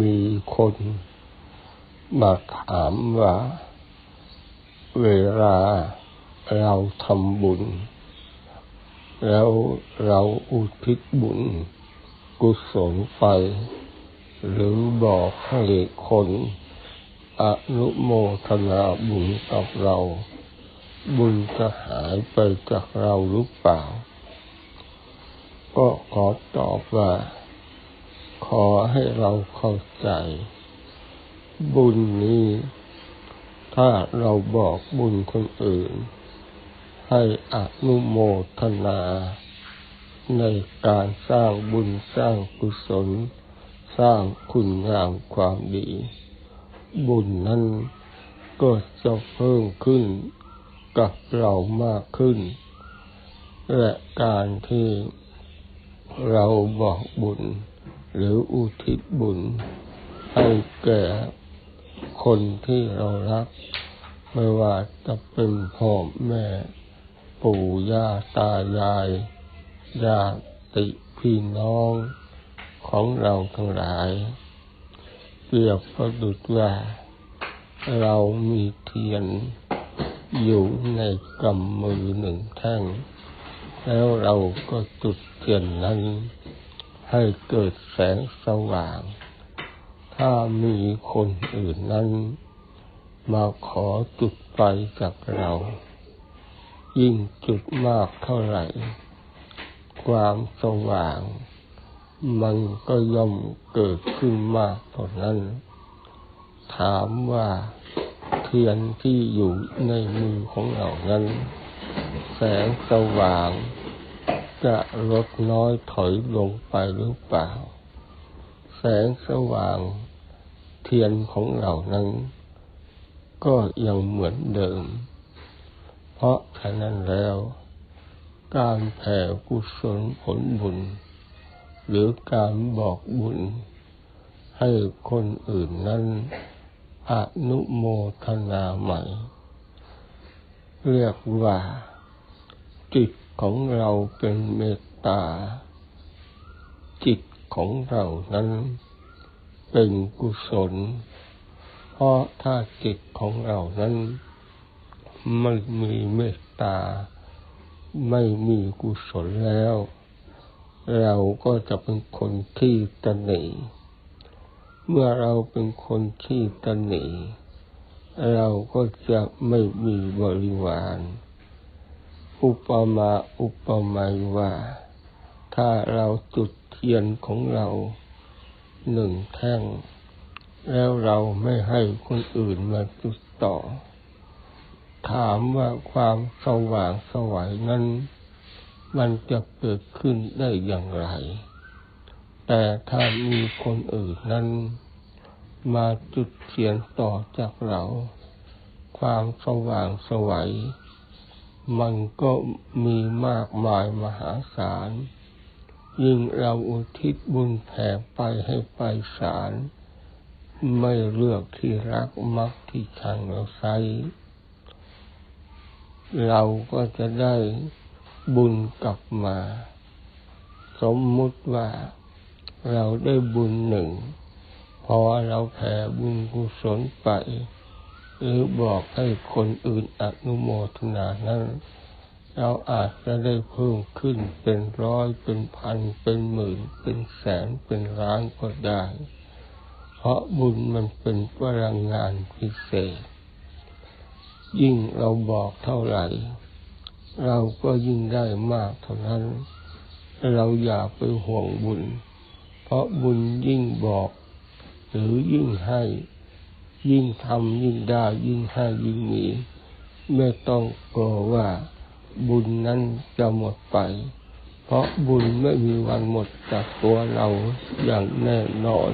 มีคนมาถามว่า เวลาเราทำบุญ แล้วเราอุทิศบุญ กุศลไป หรือบอกให้คนอนุโมทนาบุญกับเรา บุญจะหายไปจากเราหรือเปล่า ก็ขอตอบว่า ขอให้เราเข้าใจ บุญนี้ ถ้าเราบอกบุญคนอื่น ให้อนุโมทนา ในการสร้างบุญสร้างกุศล สร้างคุณงามความดี บุญนั้นก็จะเพิ่มขึ้นกับเรามากขึ้น และการที่เราบอกบุญ หรืออุทิศบุญให้แก่คนที่เรารัก ไม่ว่าจะเป็นพ่อแม่ ปู่ย่าตายายญาติพี่น้องของเราทั้งหลายเปรียบประดุจว่า เรามีเทียนอยู่ในกำมือหนึ่งแท่ง แล้วเราก็จุดเทียนนั้น ให้เกิดแสงสว่าง ถ้ามีคนอื่นนั้น มาขอจุดไฟจากเรา ยิ่งจุดมากเท่าไหร่ ความสว่าง มันก็ย่อมเกิดขึ้นมากเท่านั้น ถามว่าเทียนที่อยู่ในมือของเรานั้น แสงสว่าง จะลดน้อยถอยลงไปหรือเปล่า แสงสว่างเทียนของเรานั้น ก็ยังเหมือนเดิม เพราะฉะนั้นแล้ว การแผ่กุศลผลบุญ หรือการบอกบุญ ให้คนอื่นนั้นอนุโมทนาใหม่ เรียกว่าจิต ของเราเป็นเมตตา จิตของเรานั้นเป็นกุศล เพราะถ้าจิตของเรานั้นไม่มีเมตตา ไม่มีกุศลแล้ว เราก็จะเป็นคนที่ตนีเมื่อเราเป็นคนที่ตนีเราก็จะไม่มีบริวาร อุปมาอุปไมยว่า ถ้าเราจุดเทียนของเราหนึ่งแท่ง แล้วเราไม่ให้คนอื่นมาจุดต่อ ถามว่าความสว่างสวัยนั้น มันจะเกิดขึ้นได้อย่างไร แต่ถ้ามีคนอื่นนั้น มาจุดเทียนต่อจากเรา ความสว่างสวัย มันก็มีมากมายมหาศาล ยิ่งเราอุทิศบุญแผ่ไปให้ไปศาล ไม่เลือกที่รักมักที่ชังเราใช้เราก็จะได้บุญกลับมา สมมุติว่าเราได้บุญหนึ่ง พอเราแผ่บุญกุศลไป หรือบอกให้คนอื่นอนุโมทนานั้น เราอาจจะได้เพิ่มขึ้นเป็นร้อยเป็นพันเป็นหมื่น เป็นแสนเป็นล้านก็ได้ เพราะบุญมันเป็นพลังงานพิเศษ ยิ่งเราบอกเท่าไหร่ เราก็ยิ่งได้มากเท่านั้น เราอย่าไปห่วงบุญ เพราะบุญยิ่งบอก หรือยิ่งให้ ยิ่งทำยิ่งได้ยิ่งให้ยิ่งมีไม่ต้องกลัวว่าบุญนั้นจะหมดไป เพราะบุญไม่มีวันหมดจากตัวเราอย่างแน่นอน